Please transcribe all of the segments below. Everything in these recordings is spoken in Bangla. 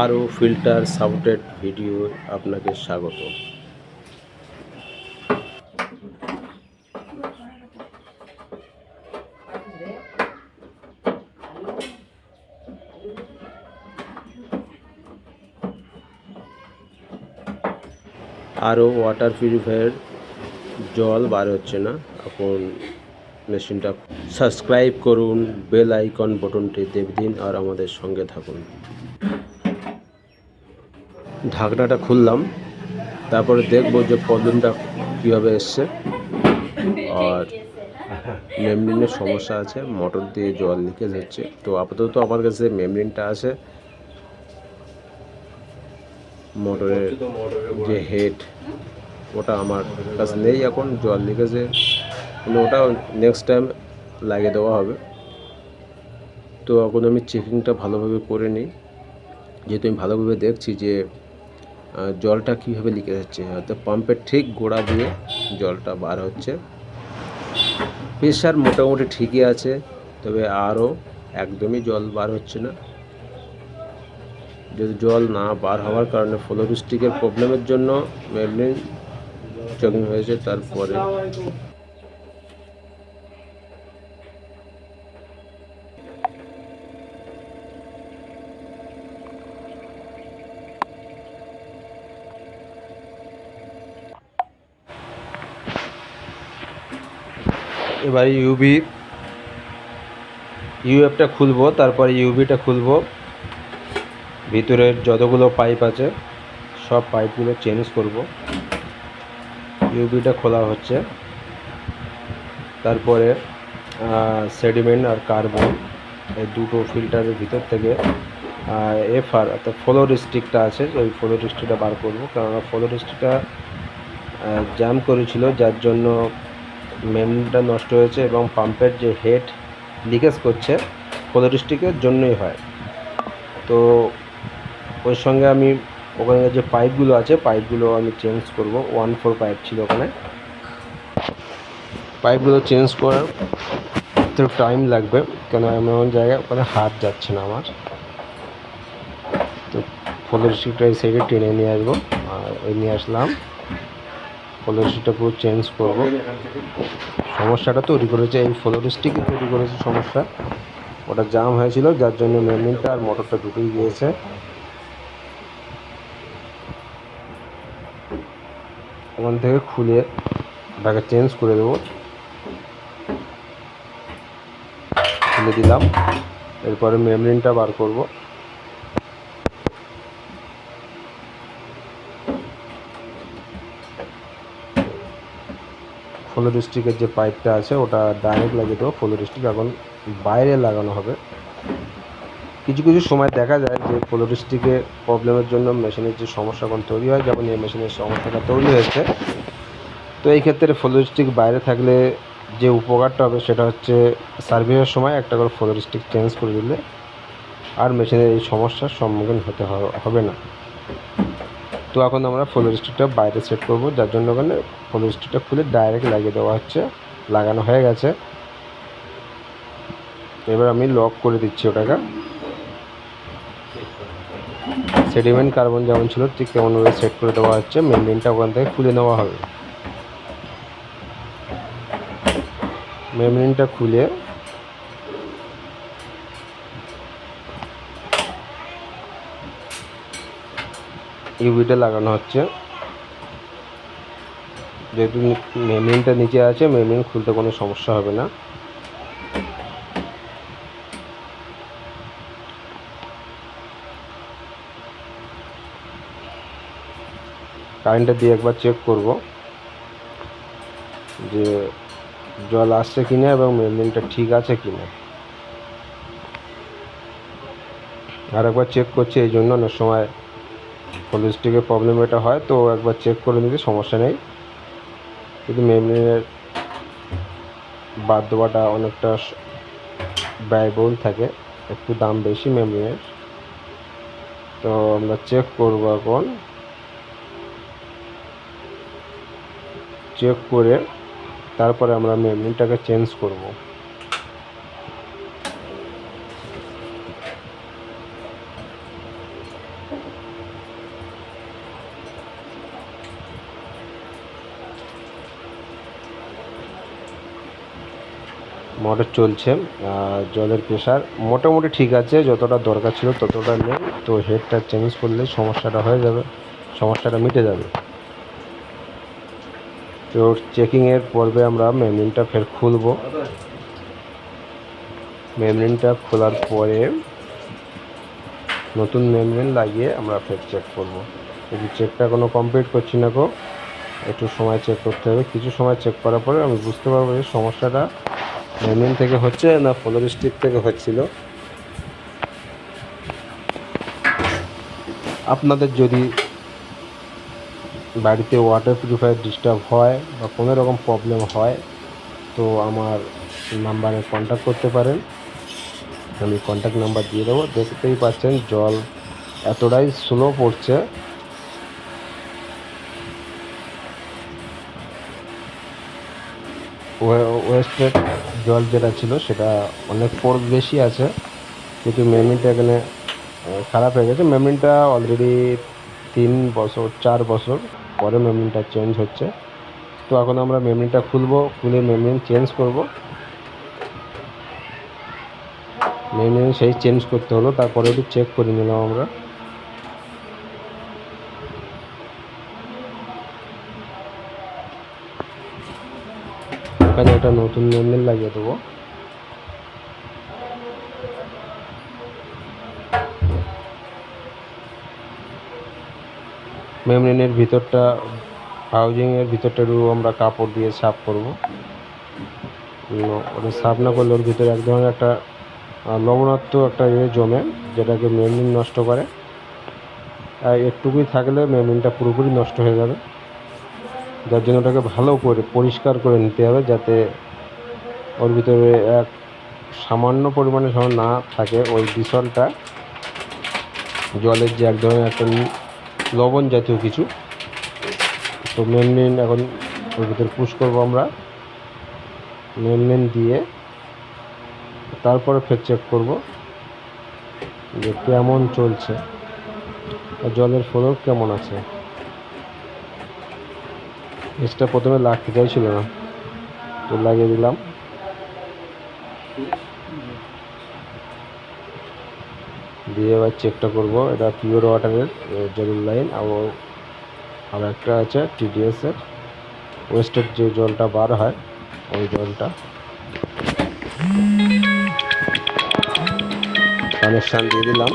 আরও ফিল্টার সাপোর্টেড ভিডিও আপনাকে স্বাগত। আরও ওয়াটার পিউরিফায়ার জল বার হচ্ছে না এখন মেশিনটা সাবস্ক্রাইব করুন বেল আইকন বটনটি দেবে দিন আর আমাদের সঙ্গে থাকুন। ঢাকনাটা খুললাম, তারপরে দেখব যে প্রবলেমটা কীভাবে এসছে। আর মেমরিনের সমস্যা আছে, মোটর দিয়ে জল লিকেজ হচ্ছে। তো আপাতত আমার কাছে মেমরিনটা আছে। মোটরের যে হেড, ওটা আমার কাছে নেই এখন, জল লিকেজে। ওটা নেক্সট টাইম লাগিয়ে দেওয়া হবে। তো এখন আমি চেকিংটা ভালোভাবে করে নিই। যেহেতু আমি ভালোভাবে দেখছি যে জলটা কীভাবে লিকেজ যাচ্ছে হয়তো পাম্পের ঠিক গোড়া দিয়ে জলটা বার হচ্ছে। প্রেশার মোটামুটি ঠিকই আছে, তবে আরও একদমই জল বার হচ্ছে না। যদি জল না বার হওয়ার কারণে ফ্লোরিস্টিকের প্রবলেমের জন্য মেমরিন চকিং হয়েছে, তারপরে এবার ইউবি ইউএফটা খুলবো, তারপরে ইউবিটা খুলবো। ভিতরের যতগুলো পাইপ আছে, সব পাইপগুলো চেঞ্জ করব। ইউবিটা খোলা হচ্ছে। তারপরে সেডিমেন্ট আর কার্বন এই দুটো ফিল্টারের ভিতর থেকে এফআর অর্থাৎ ফ্লোর স্টিকটা আছে ওই ফ্লোর স্টিকটা বার করব। কারণ স্টিকটা জ্যাম করেছিল, যার জন্য মেমটা নষ্ট হয়েছে এবং পাম্পের যে হেড লিকেজ করছে ফ্লোর স্টিকের জন্যই হয়। তো ওর সঙ্গে আমি ওখানে যে পাইপগুলো আছে, পাইপগুলো আমি চেঞ্জ করব। ওয়ান ফোর পাইপ ছিল ওখানে। পাইপগুলো চেঞ্জ করার একটু টাইম লাগবে, কেন এমন জায়গায় ওখানে হাত যাচ্ছে না আমার। তো ফলের এই সাইডে টেনে নিয়ে আসব, আর ওই নিয়ে আসলাম। শিটটা পুরো চেঞ্জ করব। সমস্যাটা তৈরি করেছে, এই ফ্লোর স্টিকই তৈরি করেছে সমস্যা। ওটা জাম হয়েছিল, যার জন্য মেমরিনটা আর মোটরটা ঢুকেই গিয়েছে। ওখান থেকে খুলে ওটাকে চেঞ্জ করে দেবো। খুলে দিলাম। এরপরে মেমরিনটা বার করব। স্টিকের যে পাইপটা আছে, ওটা ডাইরেক্ট লাগিয়ে দেবো স্টিক এখন বাইরে লাগানো হবে। কিছু কিছু সময় দেখা যায় যে স্টিকের প্রবলেমের জন্য মেশিনের যে সমস্যা এখন তৈরি হয়, যেমন এই মেশিনের সমস্যাটা তৈরি হয়েছে। তো এই ক্ষেত্রে স্টিক বাইরে থাকলে যে উপকারটা হবে, সেটা হচ্ছে সার্ভিসের সময় একটা করে স্টিক চেঞ্জ করে দিলে আর মেশিনের এই সমস্যার সম্মুখীন হতে হবে না। তো এখন আমরা ফ্লোর স্টিকটা বাইরে সেট করব। যার জন্য ওখানে ফ্লোর স্টিকটা খুলে ডাইরেক্ট লাগিয়ে দেওয়া হচ্ছে। লাগানো হয়ে গেছে। এবার আমি লক করে দিচ্ছি ওটাকে। সেডিমেন্ট কার্বন যেমন ছিল, ঠিক তেমনভাবে সেট করে দেওয়া হচ্ছে। মেমব্রেনটা ওখান থেকে খুলে নেওয়া হবে। মেমব্রেনটা খুলে ইউভিটা লাগানো হচ্ছে। যেহেতু মেমিনটা নিচে আছে মেমিন খুলতে কোনো সমস্যা হবে না। কারেন্টটা দিয়ে একবার চেক করব যে জল আসছে কিনা এবং মেমব্রেনটা ঠিক আছে কিনা। আর একবার চেক করছি, এই জন্য অনেক সময় পলিস্টিকের প্রবলেম এটা হয়, তো একবার চেক করে নিতে সমস্যা নেই। কিন্তু মেমব্রেনের বাদ দেওয়াটা অনেকটা ব্যয়বহুল থাকে, একটু দাম বেশি মেমব্রেনের তো আমরা চেক করব এখন। চেক করে তারপরে আমরা মেমরিটাকে চেঞ্জ করব। মোটর চলছে জলের প্রেশার মোটামুটি ঠিক আছে, যতটা দরকার ছিল ততটা নেই। তো হেডটা চেঞ্জ করলে সমস্যাটা হয়ে যাবে, সমস্যাটা মিটে যাবে। তো চেকিংয়ের পর্বে আমরা মেমরিনটা ফের খুলব। মেমরিনটা খোলার পরে নতুন মেমরিন লাগিয়ে আমরা ফের চেক করব। যদি চেকটা কোনো কমপ্লিট করছি না গো, একটু সময় চেক করতে হবে। কিছু সময় চেক করার পরে আমি বুঝতে পারব যে সমস্যাটা মেমরিন থেকে হচ্ছে না ফলোর স্টিক থেকে হচ্ছিল। আপনাদের যদি বাড়িতে ওয়াটার পিউরিফায়ার ডিস্টার্ব হয় বা কোনো রকম প্রবলেম হয়, তো আমার নাম্বারে কন্ট্যাক্ট করতে পারেন। আমি কন্ট্যাক্ট নাম্বার দিয়ে দেবো। দেখতেই পাচ্ছেন, জল এতটাই স্লো পড়ছে। ওয়েস্টেড জল যেটা ছিল সেটা অনেক ফোর্স বেশি আছে। কিন্তু মেমরিনটা এখানে খারাপ হয়ে গেছে। মেমরিনটা অলরেডি তিন বছর, চার বছর পরে মেমরিনটা চেঞ্জ হচ্ছে। তো এখন আমরা মেমরিনটা খুলবো, খুলে মেমরিন চেঞ্জ করব। মেমরিন সেই চেঞ্জ করতে হলো, তারপরে একটু চেক করে নিলাম আমরা। এখানে একটা নতুন মেমরিন লাগিয়ে দেবো। মেমরিনের ভিতরটা, হাউজিংয়ের ভিতরটা একটু আমরা কাপড় দিয়ে সাফ করব। ওটা সাফ না করলে ওর ভিতরে এক ধরনের একটা লবণাক্ত একটা ইয়ে জমে, যেটাকে মেমরিন নষ্ট করে। আর একটুকুই থাকলে মেমরিনটা পুরোপুরি নষ্ট হয়ে যাবে। যার জন্য ওটাকে ভালো করে পরিষ্কার করে নিতে হবে যাতে ওর ভিতরে এক সামান্য পরিমাণে যেন না থাকে ওই বিশলটা জলের যে এক ধরনের একটা লবণ জাতীয় কিছু। তো মেমরিন এখন ওর ভিতরে পুশ করব আমরা। মেমরিন দিয়ে তারপরে ফের চেক করব যে কেমন চলছে। জলের ফ্লো কেমন আছে। এক্সট্রা প্রথমে লাগতে চাইছিল না। তো লাগিয়ে দিলাম। দিয়ে এবার চেকটা করব। এটা পিওর ওয়াটারের জলের লাইন ও- আর একটা আছে টিডিএসের ওয়েস্টের যে জলটা বার হয়, ওই জলটা। কানেকশান দিয়ে দিলাম।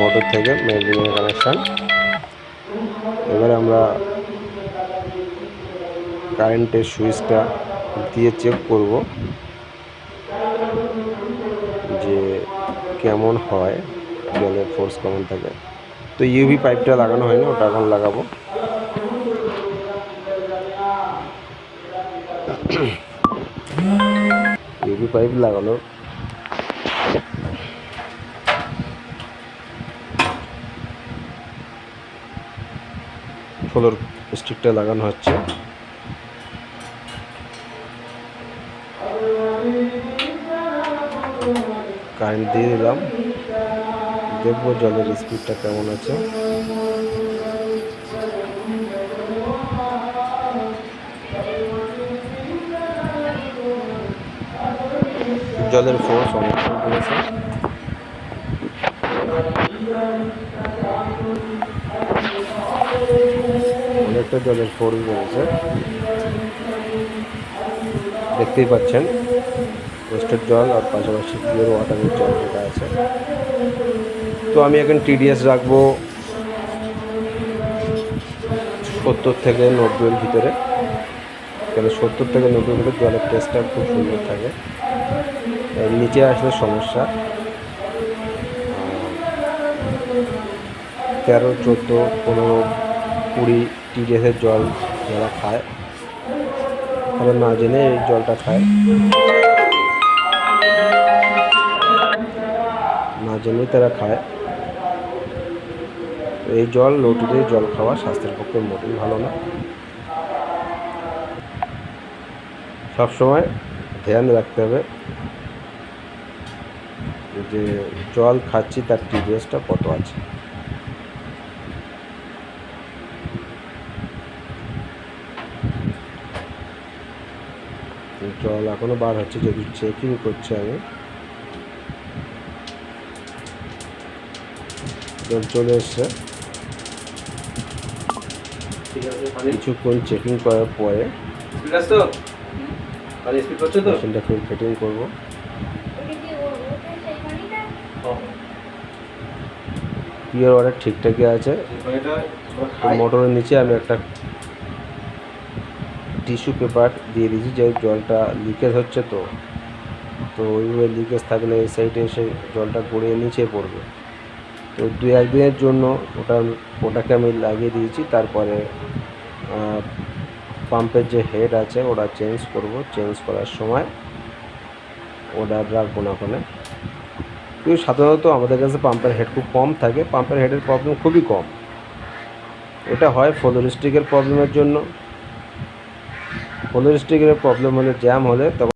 মোটর থেকে মেলভিনের কানেকশান এবারে আমরা কারেন্টের সুইচটা দিয়ে চেক করব যে কেমন হয়, জলের ফোর্স কেমন থাকে। তো ইউভি পাইপটা লাগানো হয়নি, ওটা এখন লাগাবো। ইউভি পাইপ লাগানো। ফ্লোর স্টিকটা লাগানো হচ্ছে। কারেন্ট দিয়ে দিলাম। দেখব জলের স্পিডটা কেমন আছে। জলের ফোর্স করেছে অনেকটা জলের ফোর্স বেড়েছে দেখতেই পাচ্ছেন। ওয়েস্টের জল আর পাশাপাশি পিওর ওয়াটারের জল যেটা আছে। তো আমি এখন টিডিএস রাখব সত্তর থেকে নব্বইয়ের ভিতরে। কেন সত্তর থেকে নব্বই ভিতরে জলের টেস্টটা খুব সুন্দর থাকে। নিচে আসলে সমস্যা। তেরো, চোদ্দ, পনেরো, কুড়ি টিডিএসের জল যারা খায়, তারা না জেনে এই জলটা খায়। না জেনেই তারা খায়। এই জল লটুতে জল খাওয়া স্বাস্থ্যের পক্ষে মোটেই ভালো না। সবসময় ধ্যান রাখতে হবে যে জল খাচ্ছি, তার টিডিএসটা কত আছে। জল এখনও বার হচ্ছে, যদি চেকিং করছে আমি। চলে এসছে। কিছুক্ষণ চেকিং করার পরে মেশিনটা ফিটিং করব? পিওর ওয়াটার ঠিকঠাকই আছে। মোটরের নিচে আমি একটা টিস্যু পেপার দিয়ে দিয়েছি যে জলটা লিকেজ হচ্ছে তো। তো ওইভাবে লিকেজ থাকলে এই সাইডে এসে জলটা গড়িয়ে নিচে পড়বে। তো দু একদিনের জন্য ওটা, ওটাকে আমি লাগিয়ে দিয়েছি। তারপরে পাম্পের যে হেড আছে ওটা চেঞ্জ করব। চেঞ্জ করার সময় ওটা রাখব না ওখানে। কিন্তু সাধারণত আমাদের কাছে পাম্পের হেড খুব কম থাকে। পাম্পের হেডের প্রবলেম খুবই কম। এটা হয় ফ্লোরিস্টিকের প্রবলেমের জন্য। ফ্লোরিস্টিকের প্রবলেম হলে জ্যাম হলে তখন